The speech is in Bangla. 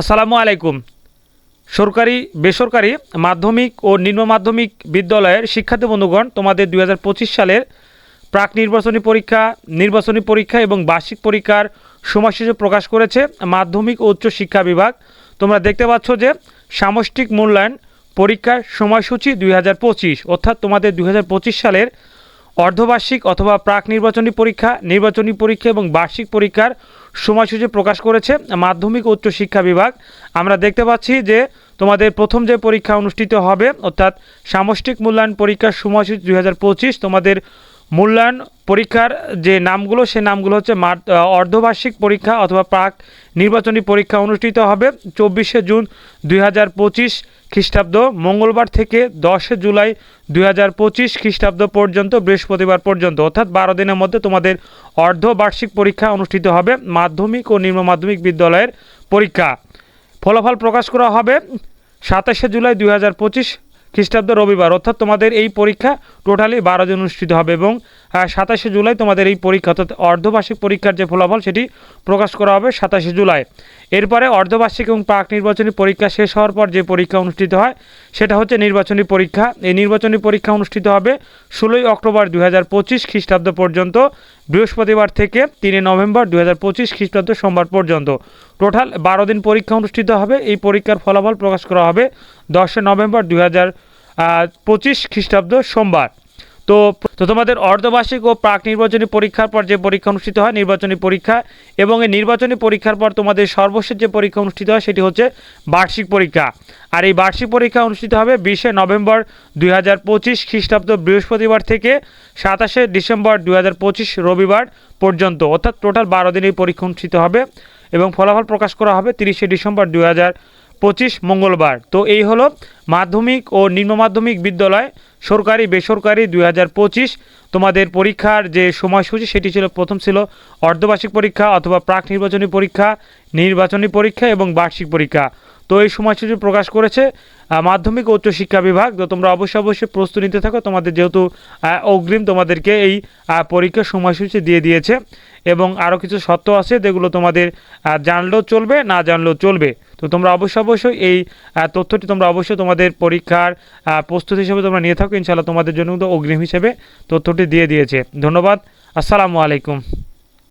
আসসালামু আলাইকুম। সরকারি, বেসরকারি মাধ্যমিক ও নিম্ন মাধ্যমিক বিদ্যালয়ের শিক্ষার্থী বন্ধুগণ, তোমাদের দুই হাজার পঁচিশ সালের প্রাক নির্বাচনী পরীক্ষা নির্বাচনী পরীক্ষা এবং বার্ষিক পরীক্ষার সময়সূচি প্রকাশ করেছে মাধ্যমিক ও উচ্চ শিক্ষা বিভাগ। তোমরা দেখতে পাচ্ছ যে সামষ্টিক মূল্যায়ন পরীক্ষার সময়সূচি দুই হাজার পঁচিশ, অর্থাৎ তোমাদের দুই হাজার পঁচিশ সালের অর্ধবার্ষিক অথবা প্রাক নির্বাচনী পরীক্ষা নির্বাচনী পরীক্ষা এবং বার্ষিক পরীক্ষার সময়সূচি প্রকাশ করেছে মাধ্যমিক উচ্চ শিক্ষা বিভাগ। আমরা দেখতে পাচ্ছি যে তোমাদের প্রথম যে পরীক্ষা অনুষ্ঠিত হবে, অর্থাৎ সামষ্টিক মূল্যায়ন পরীক্ষার সময়সূচি দুই হাজার পঁচিশ, তোমাদের মূল্যায়ন পরীক্ষার যে নামগুলো, সে নামগুলো হচ্ছে অর্ধবার্ষিক পরীক্ষা অথবা প্রাক নির্বাচনী পরীক্ষা অনুষ্ঠিত হবে চব্বিশে জুন দুই হাজার পঁচিশ খ্রিস্টাব্দ মঙ্গলবার থেকে দশে জুলাই দুই হাজার পঁচিশ খ্রিস্টাব্দ পর্যন্ত, বৃহস্পতিবার পর্যন্ত। অর্থাৎ বারো দিনের মধ্যে তোমাদের অর্ধবার্ষিক পরীক্ষা অনুষ্ঠিত হবে মাধ্যমিক ও নিম্ন মাধ্যমিক বিদ্যালয়ের পরীক্ষা। ফলাফল প্রকাশ করা হবে সাতাশে জুলাই দুই হাজার পঁচিশ খ্রিস্টাব্দ রবিবার, অর্থাৎ তোমাদের এই পরীক্ষা টোটালি বারো জন অনুষ্ঠিত হবে এবং সাতাশে জুলাই তোমাদের এই পরীক্ষা, অর্থাৎ অর্ধবার্ষিক পরীক্ষার যে ফলাফল সেটি প্রকাশ করা হবে সাতাশে জুলাই। এরপরে অর্ধবার্ষিক এবং প্রাক নির্বাচনী পরীক্ষা শেষ হওয়ার পর যে পরীক্ষা অনুষ্ঠিত হয়, সেটা হচ্ছে নির্বাচনী পরীক্ষা। এই নির্বাচনী পরীক্ষা অনুষ্ঠিত হবে ষোলোই অক্টোবর দু হাজার পঁচিশ খ্রিস্টাব্দ পর্যন্ত, বৃহস্পতিবার থেকে তিনে নভেম্বর দু হাজার পঁচিশ খ্রিস্টাব্দ সোমবার পর্যন্ত। টোটাল বারো দিন পরীক্ষা অনুষ্ঠিত হবে। এই পরীক্ষার ফলাফল প্রকাশ করা হবে দশই নভেম্বর দুই হাজার পঁচিশ খ্রিস্টাব্দ সোমবার। তো তো তোমাদের অর্ধবার্ষিক ও প্রাক নির্বাচনী পরীক্ষার পর যে পরীক্ষা অনুষ্ঠিত হয়, নির্বাচনী পরীক্ষা, এবং এই নির্বাচনী পরীক্ষার পর তোমাদের সর্বশেষ যে পরীক্ষা অনুষ্ঠিত হয়, সেটি হচ্ছে বার্ষিক পরীক্ষা। আর এই বার্ষিক পরীক্ষা অনুষ্ঠিত হবে বিশে নভেম্বর দুই হাজার পঁচিশ খ্রিস্টাব্দ বৃহস্পতিবার থেকে সাতাশে ডিসেম্বর দুই হাজার পঁচিশ রবিবার পর্যন্ত। অর্থাৎ টোটাল বারো দিন এই পরীক্ষা অনুষ্ঠিত হবে। এবং ফলাফল প্রকাশ করা হবে তিরিশে ডিসেম্বর দু পঁচিশ মঙ্গলবার। তো এই হলো মাধ্যমিক ও নিম্ন মাধ্যমিক বিদ্যালয়, সরকারি, বেসরকারি দুই হাজার পঁচিশ। তোমাদের পরীক্ষার যে সময়সূচি, সেটি ছিল, প্রথম ছিল অর্ধবার্ষিক পরীক্ষা অথবা প্রাক নির্বাচনী পরীক্ষা নির্বাচনী পরীক্ষা এবং বার্ষিক পরীক্ষা। তো এই সময়সূচি প্রকাশ করেছে মাধ্যমিক উচ্চ শিক্ষা বিভাগ। তো তোমরা অবশ্যই অবশ্যই প্রস্তুতি নিতে থাকো। তোমাদের যেহেতু অগ্রিম তোমাদেরকে এই পরীক্ষার সময়সূচি দিয়ে দিয়েছে এবং আরও কিছু সত্য আছে যেগুলো তোমাদের জানলেও চলবে, না জানলেও চলবে। তো তোমরা অবশ্যই অবশ্যই এই তথ্যটি তোমরা অবশ্যই তোমাদের পরীক্ষার প্রস্তুতি হিসেবে তোমরা নিয়ে থাকো। ইনশাআল্লাহ তোমাদের জন্য কিন্তু অগ্রিম হিসেবে তথ্যটি দিয়ে দিয়েছে। ধন্যবাদ। আসসালামু আলাইকুম।